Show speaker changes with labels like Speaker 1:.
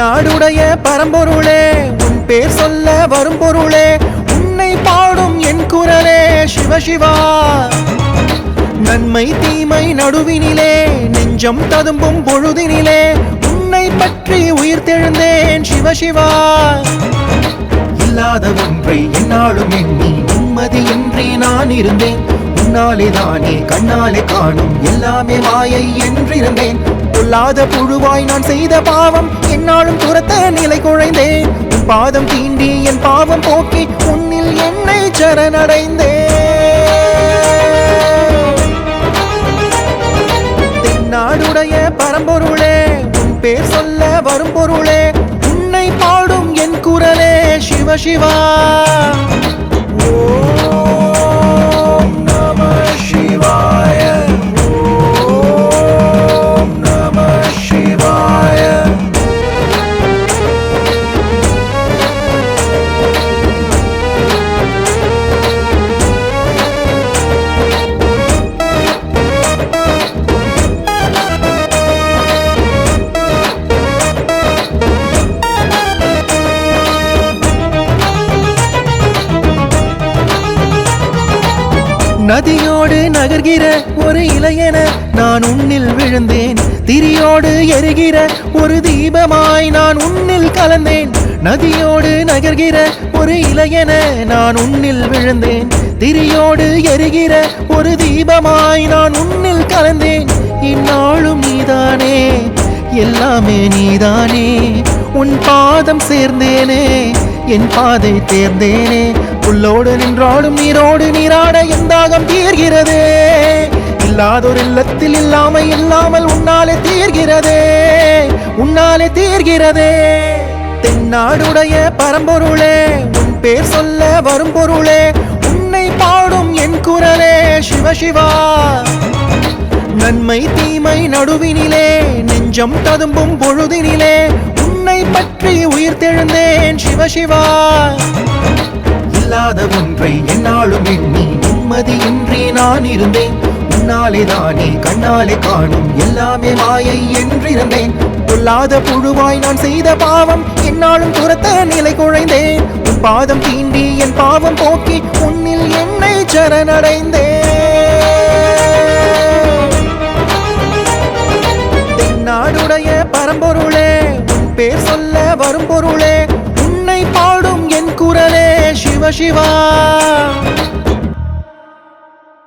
Speaker 1: தென்னாடுடைய பரம்பொருளே உன் பேர் சொல்ல வரும் பொருளே உன்னை பாடும் என் குரலே சிவசிவா நன்மை தீமை நடுவினிலே நெஞ்சம் ததும்பும் பொழுதினிலே உன்னை பற்றி உயிர் தெழுந்தேன் சிவசிவா இல்லாத ஒன்றை என்னாலும் எண்ணி நிம்மதியின்றி நான் இருந்தேன். உன்னாலே தானே கண்ணாலே காணும். எல்லாமே மாயை என்றிருந்தேன். பொல்லாத புழுவாய் நான் செய்த பாவம் என்னாலும் துரத்த நிலை குழைந்தேன். உன் பாதம் தீண்டி என் பாவம் போக்கி உன்னில் என்னை சரணடைந்தேன். தென்னாடுடைய பரம்பொருளே உன் பேர் சொல்ல வரும் பொருளே உன்னை பாடும் என் குரலே சிவசிவா ஓ நதியோடு நகர்கிற ஒரு இளையன நான் உன்னில் விழுந்தேன். திரியோடு எரிகிற ஒரு தீபமாய் நான் உன்னில் கலந்தேன். நதியோடு நகர்கிற ஒரு இளையன நான் உன்னில் விழுந்தேன். திரியோடு எரிகிற ஒரு தீபமாய் நான் உன்னில் கலந்தேன். இந்நாளும் நீதானே எல்லாமே நீதானே. உன் பாதம் சேர்ந்தேனே என் பாதை தேர்ந்தேனே. புல்லோடு நின்றாடும் நீரோடு நீராட இல்லாதொரு இல்லத்தில் இல்லாமல் இல்லாமல் உன்னாலே தீர்கிறதே உன்னாலே தீர்கிறதே. தென்னாடுடைய பரம்பொருளே உன் பேர் சொல்ல வரும் பொருளே உன்னை பாடும் என் குரலே சிவசிவா நன்மை தீமை நடுவினிலே நெஞ்சம் ததும்பும் பொழுதினிலே உன்னை பற்றி உயிர் தெழுந்தேன் சிவசிவா இல்லாத ஒன்றை என்னாலும் எண்ணி நிம்மதியின்றி நான் இருந்தேன். கண்ணாலே தானே கண்ணாலே காணும். எல்லாமே மாயை என்றிருந்தேன். பொல்லாத புழுவாய் நான் செய்த பாவம் என்னாலும் துரத்த நிலை குழைந்தேன். உன் பாதம் தீண்டி என் பாவம் போக்கி உன்னில் என்னை சரணடைந்தேன். தென்னாடுடைய பரம்பொருளே உன் பேர் சொல்ல வரும் பொருளே உன்னை பாடும் என் குரலே சிவசிவா